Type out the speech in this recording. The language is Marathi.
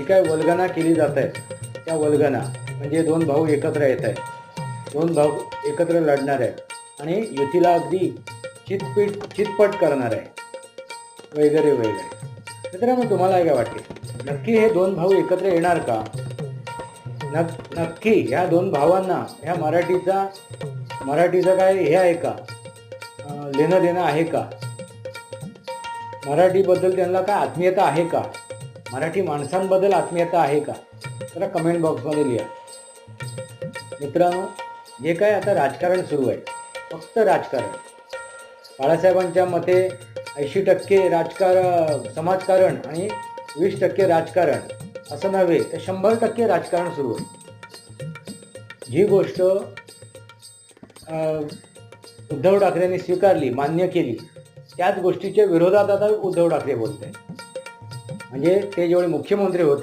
जी काय वल्गना केली जात आहे त्या वल्गना म्हणजे दोन भाऊ एकत्र येत आहेत. दोन भाऊ एकत्र लढणार आहेत आणि युतीला अगदी चितपीट चितपट करणार आहे वगैरे वगैरे. मित्रांनो तुम्हाला काय वाटते? नक्की हे दोन भाऊ एकत्र येणार का? नक नक्की ह्या दोन भावांना ह्या मराठीचा मराठीचं काय हे आहे का? लेणं देणं आहे का? मराठीबद्दल त्यांना काय आत्मीयता आहे का? मराठी माणसांबद्दल आत्मीयता आहे का? जरा कमेंट बॉक्समध्ये लिहा. मित्रांनो जे काय आता राजकारण सुरू आहे फक्त राजकारण. बाळासाहेबांच्या मते ऐंशी टक्के राजकार समाजकारण आणि वीस टक्के राजकारण असं नव्हे तर शंभर टक्के राजकारण सुरू आहे. जी गोष्ट अं, उद्धव ठाकरेंनी स्वीकारली मान्य केली त्याच गोष्टीच्या विरोधात आता उद्धव ठाकरे बोलत आहे म्हणजे ते जेवढे मुख्यमंत्री होते